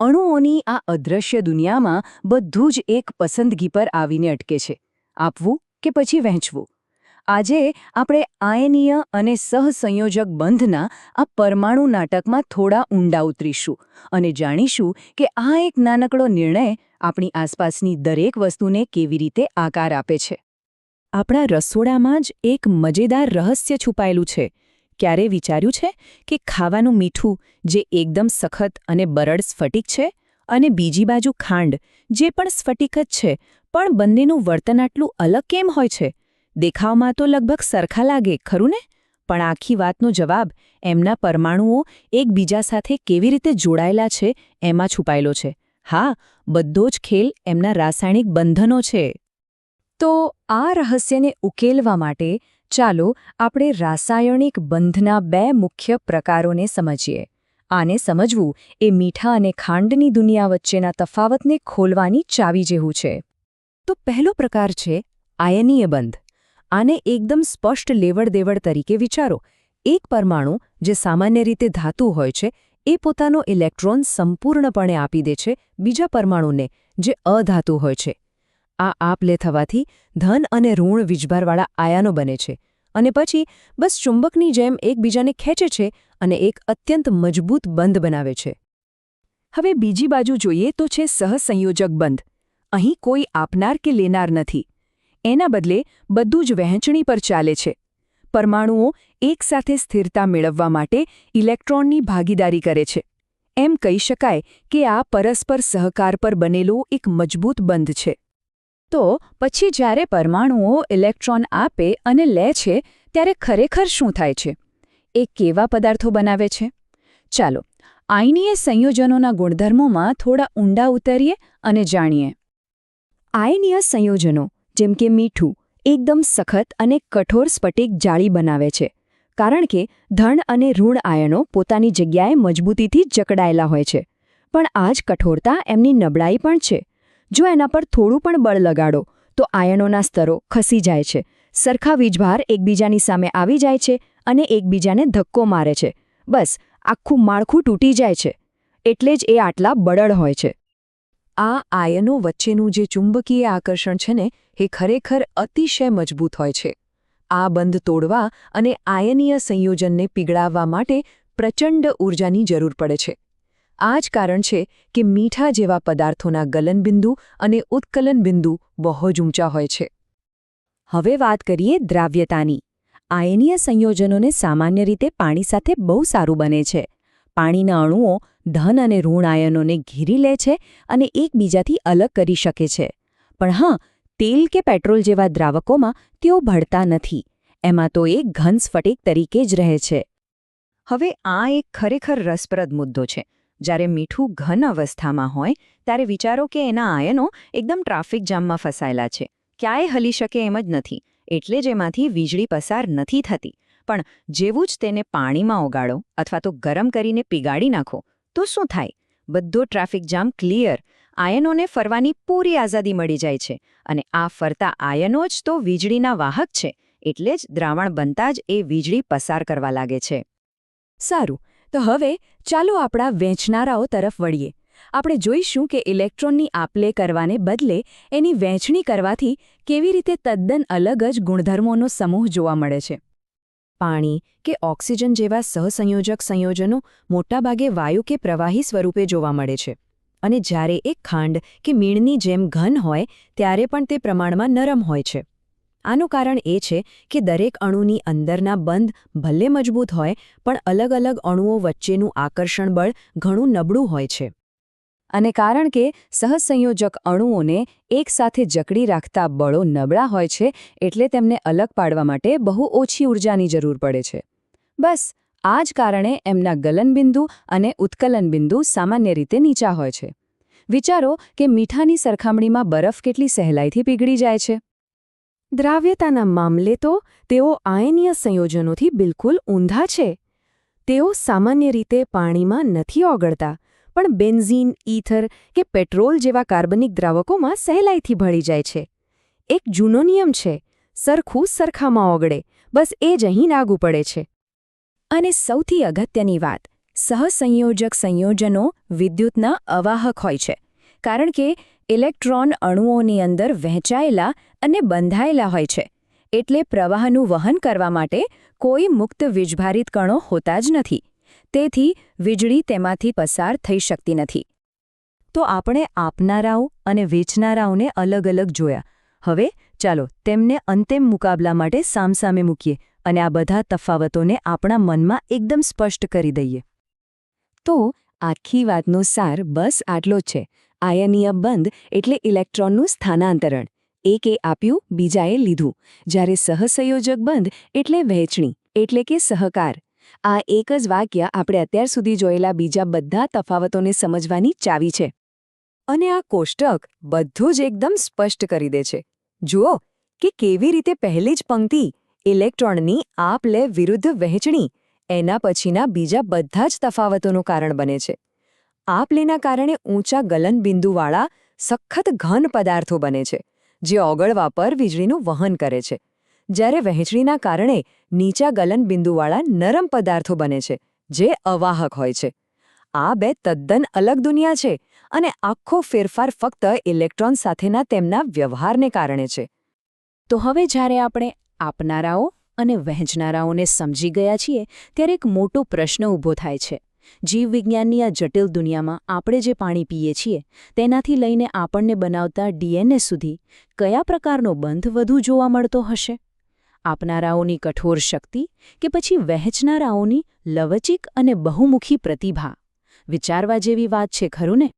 અણુઓની આ અદૃશ્ય દુનિયામાં બધું જ એક પસંદગી પર આવીને અટકે છે. આપવું કે પછી વહેંચવું? આજે આપણે આયનીય અને સહસંયોજક બંધના આ પરમાણુ નાટકમાં થોડા ઊંડા ઉતરીશું અને જાણીશું કે આ એક નાનકડો નિર્ણય આપણી આસપાસની દરેક વસ્તુને કેવી રીતે આકાર આપે છે. આપણા રસોડામાં જ એક મજેદાર રહસ્ય છુપાયેલું છે. ક્યારે વિચાર્યું છે કે ખાવાનું મીઠું જે એકદમ સખત અને બરડ સ્ફટિક છે અને બીજી બાજુ ખાંડ, જે પણ સ્ફટિક જ છે, પણ બંનેનું વર્તન આટલું અલગ કેમ હોય છે? દેખાવમાં તો લગભગ સરખા લાગે, ખરું ને? પણ આખી વાતનો જવાબ એમના પરમાણુઓ એકબીજા સાથે કેવી રીતે જોડાયેલા છે એમાં છુપાયેલો છે. હા, બધો જ ખેલ એમના રાસાયણિક બંધનો છે. તો આ રહસ્યને ઉકેલવા માટે ચાલો આપણે રાસાયણિક બંધના બે મુખ્ય પ્રકારોને સમજીએ. આને સમજવું એ મીઠા અને ખાંડની દુનિયા વચ્ચેના તફાવતને ખોલવાની ચાવી જેવું છે. તો પહેલો પ્રકાર છે આયનીય બંધ. આને એકદમ સ્પષ્ટ લેવડ-દેવડ તરીકે વિચારો. એક પરમાણુ જે સામાન્ય રીતે ધાતુ હોય છે, એ પોતાનો ઇલેક્ટ્રોન સંપૂર્ણપણે આપી દે છે બીજા પરમાણુને, જે અધાતુ હોય છે. આ આપલે થવાથી ધન અને ઋણ વીજભારવાળા આયાનો બને છે. અને પછી બસ ચુંબકની જેમ એકબીજાને ખેંચે છે અને એક અત્યંત મજબૂત બંધ બનાવે છે. હવે બીજી બાજુ જોઈએ તો છે સહસંયોજક બંધ. અહીં કોઈ આપનાર કે લેનાર નથી. એના બદલે બધું જ વહેંચણી પર ચાલે છે. પરમાણુઓ એકસાથે સ્થિરતા મેળવવા માટે ઇલેક્ટ્રોનની ભાગીદારી કરે છે. એમ કહી શકાય કે આ પરસ્પર સહકાર પર બનેલો એક મજબૂત બંધ છે. તો પછી જ્યારે પરમાણુઓ ઇલેક્ટ્રોન આપે અને લે છે, ત્યારે ખરેખર શું થાય છે? એ કેવા પદાર્થો બનાવે છે? ચાલો આયનીય સંયોજનોના ગુણધર્મોમાં થોડા ઊંડા ઉતરીએ અને જાણીએ. આયનીય સંયોજનો, જેમ કે મીઠું, એકદમ સખત અને કઠોર સ્ફટિક જાળી બનાવે છે, કારણ કે ધન અને ઋણ આયનો પોતાની જગ્યાએ મજબૂતીથી જકડાયેલા હોય છે. પણ આ જ કઠોરતા એમની નબળાઈ પણ છે. જો એના પર થોડું પણ બળ લગાડો, તો આયનોના સ્તરો ખસી જાય છે. સરખા વીજભાર એકબીજાની સામે આવી જાય છે અને એકબીજાને ધક્કો મારે છે. બસ, આખું માળખું તૂટી જાય છે. એટલે જ એ આટલા બળડ હોય છે. આ આયનો વચ્ચેનું જે ચુંબકીય આકર્ષણ છે ને, એ ખરેખર અતિશય મજબૂત હોય છે. આ બંધ તોડવા અને આયનીય સંયોજનને પીગળાવવા માટે પ્રચંડ ઊર્જાની જરૂર પડે છે. આ જ કારણ છે કે મીઠા જેવા પદાર્થોના ગલનબિંદુ અને ઉત્કલન બિંદુ બહુ જ ઊંચા હોય છે. હવે વાત કરીએ દ્રાવ્યતાની. આયનીય સંયોજનોને સામાન્ય રીતે પાણી સાથે બહુ સારું બને છે. પાણીના અણુઓ ધન અને ઋણ આયનોને ઘેરી લે છે અને એકબીજાથી અલગ કરી શકે છે. પણ હા, તેલ કે પેટ્રોલ જેવા દ્રાવકોમાં તેઓ ભળતા નથી. એમાં તો એ ઘન સ્ફટિક તરીકે જ રહે છે. હવે આ એક ખરેખર રસપ્રદ મુદ્દો છે. જ્યારે મીઠું ઘન અવસ્થામાં હોય, ત્યારે વિચારો કે એના આયનો એકદમ ટ્રાફિક જામમાં ફસાયેલા છે. ક્યાંય હલી શકે એમ જ નથી, એટલે જ એમાંથી વીજળી પસાર નથી થતી. પણ જેવું જ તેને પાણીમાં ઓગાળો અથવા તો ગરમ કરીને પીગાડી નાખો, તો શું થાય? બધો ટ્રાફિક જામ ક્લિયર, આયનોને ફરવાની પૂરી આઝાદી મળી જાય છે અને આ ફરતા આયનો જ તો વીજળીના વાહક છે, એટલે જ દ્રાવણ બનતા જ એ વીજળી પસાર કરવા લાગે છે. સારું તો હવે, ચાલો આપણા વહેંચનારાઓ તરફ વળીએ. આપણે જોઈશું કે ઇલેક્ટ્રોનની આપલે કરવાને બદલે એની વહેંચણી કરવાથી કેવી રીતે તદ્દન અલગ જ ગુણધર્મોનો સમૂહ જોવા મળે છે. પાણી કે ઓક્સિજન જેવા સહસંયોજક સંયોજનો મોટાભાગે વાયુ કે પ્રવાહી સ્વરૂપે જોવા મળે છે. અને જ્યારે એક ખાંડ કે મીણની જેમ ઘન હોય, ત્યારે પણ તે પ્રમાણમાં નરમ હોય છે. આનું કારણ એ છે કે દરેક અણુની અંદરના બંધ ભલે મજબૂત હોય, પણ અલગ અલગ અણુઓ વચ્ચેનું આકર્ષણ બળ ઘણું નબળું હોય છે. અને કારણ કે સહસંયોજક અણુઓને એકસાથે જકડી રાખતા બળો નબળા હોય છે, એટલે તેમને અલગ પાડવા માટે બહુ ઓછી ઊર્જાની જરૂર પડે છે. બસ, આ જ કારણે એમના ગલનબિંદુ અને ઉત્કલનબિંદુ સામાન્ય રીતે નીચા હોય છે. વિચારો કે મીઠાની સરખામણીમાં બરફ કેટલી સહેલાઈથી પીગળી જાય છે. દ્રાવ્યતાના મામલે તો તેઓ આયનીય સંયોજનોથી બિલકુલ ઊંધા છે. તેઓ સામાન્ય રીતે પાણીમાં નથી ઓગળતા, પણ બેન્ઝીન, ઈથર કે પેટ્રોલ જેવા કાર્બનિક દ્રાવકોમાં સહેલાઈથી ભળી જાય છે. એક જૂનો નિયમ છે, સરખું સરખામાં ઓગળે, બસ એ જ અહીં લાગુ પડે છે. અને સૌથી અગત્યની વાત, સહસંયોજક સંયોજનો વિદ્યુતના અવાહક હોય છે, કારણ કે ઇલેક્ટ્રોન અણુઓની અંદર વહેંચાયેલા અને બંધાયેલા હોય છે. એટલે પ્રવાહનું વહન કરવા માટે કોઈ મુક્ત વીજભારિત કણો હોતા જ નથી. તેથી વીજળી તેમાંથી પસાર થઈ શકતી નથી. તો આપણે આપનારાઓ અને વેચનારાઓને અલગ અલગ જોયા. હવે ચાલો તેમને અંતિમ મુકાબલા માટે સામસામે મૂકીએ અને આ બધા તફાવતોને આપણા મનમાં એકદમ સ્પષ્ટ કરી દઈએ. તો આખી વાતનો સાર બસ આટલો છે. આયનીય બંધ એટલે ઇલેક્ટ્રોનનું સ્થાનાંતરણ. એકે આપ્યું, બીજાએ લીધું. જ્યારે સહસંયોજક બંધ એટલે વહેંચણી, એટલે કે સહકાર. આ એક જ વાક્ય આપણે અત્યાર સુધી જોયેલા બીજા બધા તફાવતોને સમજવાની ચાવી છે. અને આ કોષ્ટક બધું જ એકદમ સ્પષ્ટ કરી દે છે. જુઓ, કે કેવી રીતે પહેલી જ પંક્તિ, ઇલેક્ટ્રોનની આપ લે વિરુદ્ધ વહેંચણી, એના પછીના બીજા બધા જ તફાવતોનું કારણ બને છે. આપ લેના કારણે ઊંચા ગલનબિંદુવાળા સખત ઘન પદાર્થો બને છે. જે ઓગળવા પર વીજળીનું વહન કરે છે. જ્યારે વહેંચણીના કારણે નીચા ગલનબિંદુવાળા નરમ પદાર્થો બને છે, જે અવાહક હોય છે. આ બે તદ્દન અલગ દુનિયા છે અને આખો ફેરફાર ફક્ત ઇલેક્ટ્રોન સાથેના તેમના વ્યવહારને કારણે છે. તો હવે જ્યારે આપણે આપનારાઓ અને વહેંચનારાઓને સમજી ગયા છીએ, ત્યારે એક મોટો પ્રશ્ન ઊભો થાય છે. જીવવિજ્ઞાનની આ જટિલ દુનિયામાં આપણે જે પાણી પીએ છીએ, તેનાથી લઈને આપણને બનાવતા ડીએનએ સુધી કયા પ્રકારનો બંધ વધુ જોવા મળતો હશે? આપનારાઓની કઠોર શક્તિ કે પછી વહેંચનારાઓની લવચિક અને બહુમુખી પ્રતિભા? વિચારવા જેવી વાત છે, ખરું ને?